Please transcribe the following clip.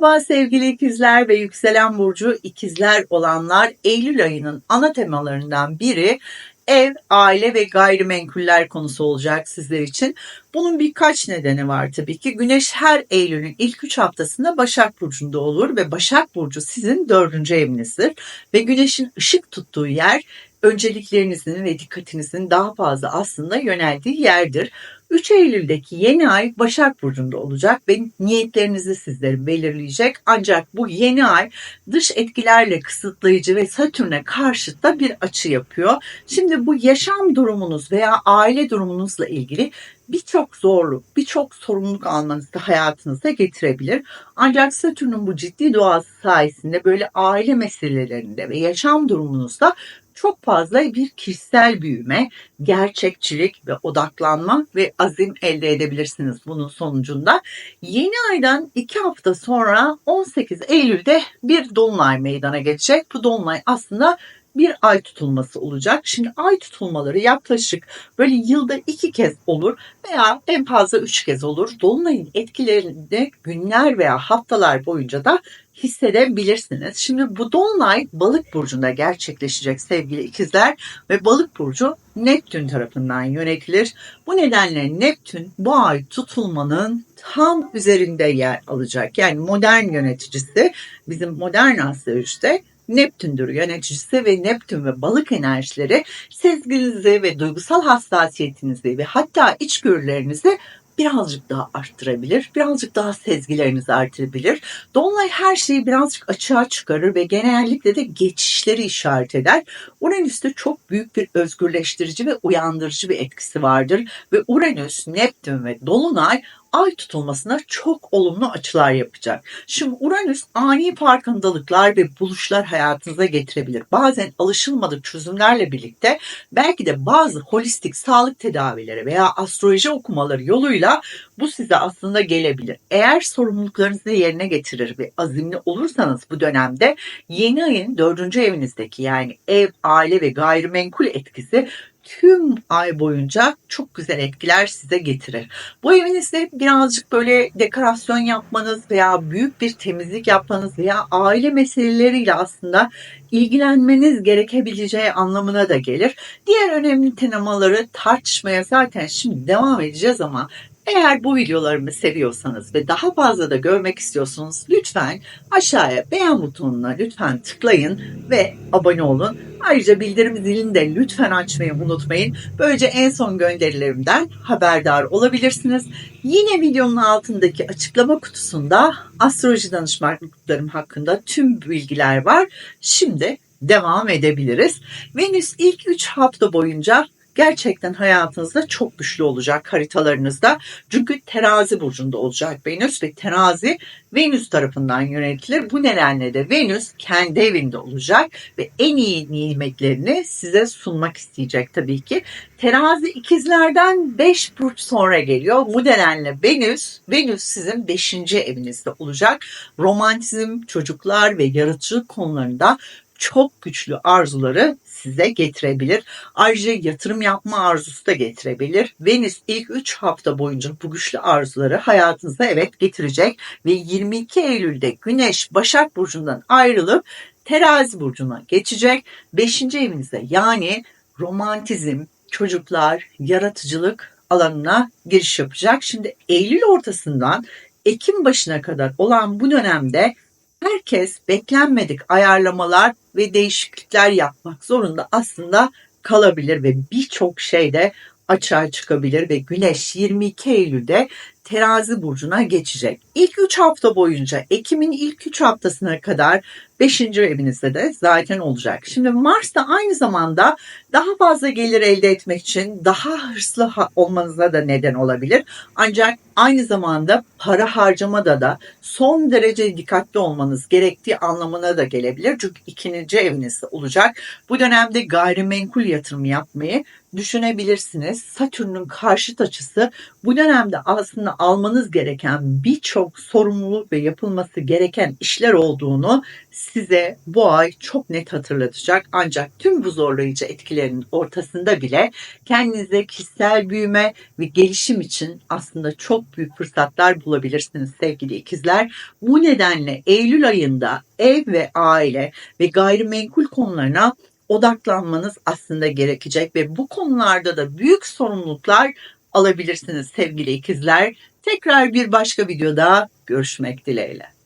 Merhaba sevgili ikizler ve yükselen burcu ikizler olanlar Eylül ayının ana temalarından biri ev, aile ve gayrimenkuller konusu olacak sizler için. Bunun birkaç nedeni var tabii ki. Güneş her Eylül'ün ilk 3 haftasında Başak Burcu'nda olur ve Başak Burcu sizin dördüncü evinizdir. Ve Güneş'in ışık tuttuğu yer önceliklerinizin ve dikkatinizin daha fazla aslında yöneldiği yerdir. 3 Eylül'deki yeni ay Başak Burcu'nda olacak ve niyetlerinizi sizlere belirleyecek. Ancak bu yeni ay dış etkilerle kısıtlayıcı ve Satürn'e karşıt da bir açı yapıyor. Şimdi bu yaşam durumunuz veya aile durumunuzla ilgili birçok zorluk, birçok sorumluluk almanızı hayatınıza getirebilir. Ancak Satürn'ün bu ciddi doğası sayesinde böyle aile meselelerinde ve yaşam durumunuzda çok fazla bir kişisel büyüme, gerçekçilik ve odaklanma ve azim elde edebilirsiniz bunun sonucunda. Yeni aydan 2 hafta sonra 18 Eylül'de bir dolunay meydana geçecek. Bu dolunay aslında bir ay tutulması olacak. Şimdi ay tutulmaları yaklaşık böyle yılda iki kez olur veya en fazla üç kez olur. Dolunayın etkilerini günler veya haftalar boyunca da hissedebilirsiniz. Şimdi bu dolunay balık burcunda gerçekleşecek sevgili ikizler ve balık burcu Neptün tarafından yönetilir. Bu nedenle Neptün bu ay tutulmanın tam üzerinde yer alacak. Yani modern yöneticisi bizim modern astrolojide Neptün'dür yöneticisi ve Neptün ve balık enerjileri sezginizi ve duygusal hassasiyetinizi ve hatta içgörülerinizi birazcık daha arttırabilir. Birazcık daha sezgilerinizi artırabilir. Dolunay her şeyi birazcık açığa çıkarır ve genellikle de geçişleri işaret eder. Uranüs'te çok büyük bir özgürleştirici ve uyandırıcı bir etkisi vardır. Ve Uranüs, Neptün ve Dolunay ay tutulmasına çok olumlu açılar yapacak. Şimdi Uranüs ani farkındalıklar ve buluşlar hayatınıza getirebilir. Bazen alışılmadık çözümlerle birlikte belki de bazı holistik sağlık tedavileri veya astroloji okumaları yoluyla bu size aslında gelebilir. Eğer sorumluluklarınızı yerine getirir ve azimli olursanız bu dönemde yeni ayın dördüncü evinizdeki yani ev, aile ve gayrimenkul etkisi tüm ay boyunca çok güzel etkiler size getirir. Bu evinizde birazcık böyle dekorasyon yapmanız veya büyük bir temizlik yapmanız veya aile meseleleriyle aslında ilgilenmeniz gerekebileceği anlamına da gelir. Diğer önemli temaları tartışmaya zaten şimdi devam edeceğiz ama eğer bu videolarımı seviyorsanız ve daha fazla da görmek istiyorsanız lütfen aşağıya beğen butonuna lütfen tıklayın ve abone olun. Ayrıca bildirim zilini de lütfen açmayı unutmayın. Böylece en son gönderilerimden haberdar olabilirsiniz. Yine videonun altındaki açıklama kutusunda astroloji danışmanlıklarım hakkında tüm bilgiler var. Şimdi devam edebiliriz. Venüs ilk 3 hafta boyunca gerçekten hayatınızda çok güçlü olacak haritalarınızda. Çünkü terazi burcunda olacak Venüs ve terazi Venüs tarafından yönetilir. Bu nedenle de Venüs kendi evinde olacak ve en iyi nimetlerini size sunmak isteyecek tabii ki. Terazi ikizlerden 5 burç sonra geliyor. Bu nedenle Venüs, Venüs sizin 5. evinizde olacak. Romantizm, çocuklar ve yaratıcılık konularında çok güçlü arzuları size getirebilir. Ayrıca yatırım yapma arzusu da getirebilir. Venüs ilk 3 hafta boyunca bu güçlü arzuları hayatınıza evet getirecek ve 22 Eylül'de Güneş Başak Burcu'ndan ayrılıp Terazi Burcu'na geçecek. 5. evinizde yani romantizm, çocuklar, yaratıcılık alanına giriş yapacak. Şimdi Eylül ortasından Ekim başına kadar olan bu dönemde herkes beklenmedik ayarlamalar ve değişiklikler yapmak zorunda aslında kalabilir ve birçok şeyde açığa çıkabilir ve Güneş 22 Eylül'de terazi burcuna geçecek. İlk 3 hafta boyunca Ekim'in ilk 3 haftasına kadar 5. evinizde de zaten olacak. Şimdi Mars da aynı zamanda daha fazla gelir elde etmek için daha hırslı olmanıza da neden olabilir. Ancak aynı zamanda para harcamada da son derece dikkatli olmanız gerektiği anlamına da gelebilir. Çünkü ikinci evinizde olacak. Bu dönemde gayrimenkul yatırım yapmayı düşünebilirsiniz. Satürn'ün karşıt açısı bu dönemde aslında almanız gereken birçok çok sorumlu ve yapılması gereken işler olduğunu size bu ay çok net hatırlatacak. Ancak tüm bu zorlayıcı etkilerin ortasında bile kendinize kişisel büyüme ve gelişim için aslında çok büyük fırsatlar bulabilirsiniz sevgili ikizler. Bu nedenle Eylül ayında ev ve aile ve gayrimenkul konularına odaklanmanız aslında gerekecek ve bu konularda da büyük sorumluluklar alabilirsiniz sevgili ikizler. Tekrar bir başka videoda görüşmek dileğiyle.